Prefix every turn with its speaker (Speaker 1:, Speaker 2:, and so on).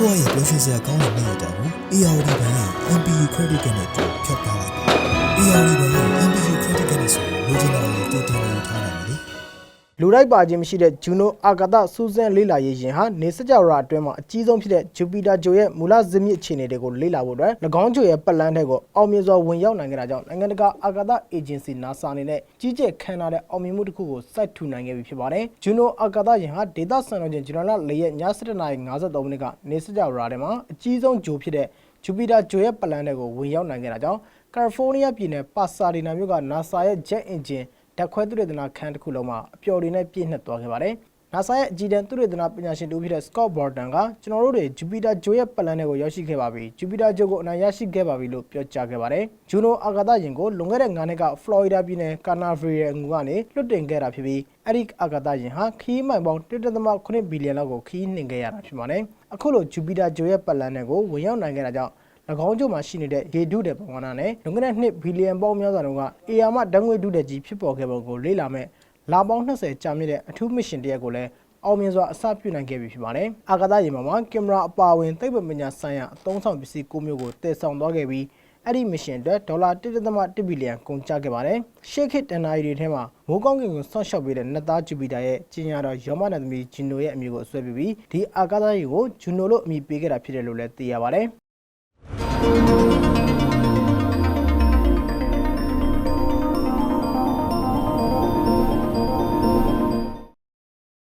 Speaker 1: ဘဝရဲ့ပျော်ရွှင်စရာကောင်းတဲ့နေ့ရက်တာကို ARD ဘဏ်ရဲ့ MPU Credit Card နဲ့တူဖြတ်ထားလိုက်ပါ ARD ဘဏ်ရဲ့ MPU Credit Card နဲ့ဆိုလိုချင်တာကိုတူတင်လို့ထားနိုင်တယ် လေ
Speaker 2: လူလိုက်ပါခြင်းမရှိတဲ့ဂျူနိုအာကာသစူးစမ်းလေ့လာရေးယာဉ်ဟာနေစကြဝဠာအတွင်းမှာအကြီးဆုံးဖြစ်တဲ့ဂျူပီတာဂျိုရဲ့မူလဇစ်မြစ်အခြေအနေတွေကိုလေ့လာဖို့အတွက်၎င်းဂျိုရဲ့ပတ်လန်းထဲကိုအောင်မြင်စွာဝင်ရောက်နိုင်ခဲ့တာကြောင့်နိုင်ငံတကာအာကာသအေဂျင်စီ NASA အနေနဲ့ကြီးကျယ်ခမ်းနားတဲ့အောင်မြင်မှုတစ်ခုကိုစိုက်ထူနိုင်ခဲ့ပြီဖြစ်ပါတယ်။ဂျူနိုအာကာသယာဉ်ဟာဒေတာစံတော်ချိန်ဇူလိုင်လ၄ရက်ည7:53မိနစ်ကနေစကြဝဠာထဲမှာအကြီးဆုံးဂျိုဖြစ်တဲ့ဂျူပီတာဂျိုရဲ့ပတ်လန်းထဲကိုဝင်ရောက်နိုင်ခဲ့တာကြောင့်ကယ်လီဖိုးနီးယားပြည်နယ်ပါဆာဒီနာမြို့က NASA ရဲ့ Jet Engine ဓာတ်ခွဲသုတေသနခန်းတစ်ခုလုံးမှာအပျော်တွေနဲ့ပြည့်နှက်သွားခဲ့ပါတယ်။ NASA ရဲ့အကြီးတန်းသုတေသနပညာရှင်တူဖြစ်တဲ့ Scott Barton ကကျွန်တော်တို့တွေ Jupiter ဂျိုရဲ့ပတ်လန်းထဲကိုရောက်ရှိခဲ့ပါပြီ။ Jupiter ဂျိုကိုအနိုင်ရရှိခဲ့ပါပြီလို့ပြောကြားခဲ့ပါတယ်။ Juno အာကာသယာဉ်ကိုလွန်ခဲ့တဲ့9နှစ်က Florida ပြည်နယ် Canaveral ငူကနေလွှတ်တင်ခဲ့တာဖြစ်ပြီးအဲ့ဒီအာကာသယာဉ်ဟာခီးမိုင်ပေါင်း1.8ဘီလီယံလောက်ကိုခီးနှင်ခဲ့ရတာဖြစ်ပါတယ်။အခုလို Jupiter ဂျိုရဲ့ပတ်လန်းထဲကိုဝင်ရောက်နိုင်ခဲ့တာကြောင့်၎ င်းကျုံမှာရှိနေတဲ့ရေဒုတဲ့ပမာဏနဲ့လွန်ခဲ့တဲ့နှစ်ဘီလီယံပေါင်းများစွာတုန်းကအေယာမဓာတ်ငွေ့ဒုတဲ့ကြီးဖြစ်ပေါ်ခဲ့ပုံကိုလေ့လာမဲ့လာပေါင်း20ကြာမြင့်တဲ့အထူးမစ်ရှင်တစ်ရက်ကိုလည်းအောင်မြင်စွာအစပြုနိုင်ခဲ့ပြီဖြစ်ပါတယ်။အာကာသယာဉ်ပေါ်မှာကင်မရာအပါအဝင်သိပ္ပံပညာဆိုင်ရာအသုံးဆောင်ပစ္စည်း၉မျိုးကိုတည်ဆောင်သွားခဲ့ပြီးအဲ့ဒီမစ်ရှင်အတွက်ဒေါ်လာ1.1ဘီလီယံကုန်ကျခဲ့ပါတယ်။ရှေ့ခေတ်တန်နာရီတွေထဲမှာမိုးကောင်းကင်ကိုဆော့ရှော့ပေးတဲ့နတ်သားဂျူပီတာရဲ့ကျင်းရတော့ယောမနန္သမီဂျူနိုရဲ့အမည်ကိုအစွဲပြုပြီးဒီအာကာသယာဉ်ကိုဂျူနိုလို့အမည်ပေးခဲ့တာဖြစ်တယ်လို့လည်းသိရပါတယ်။ Música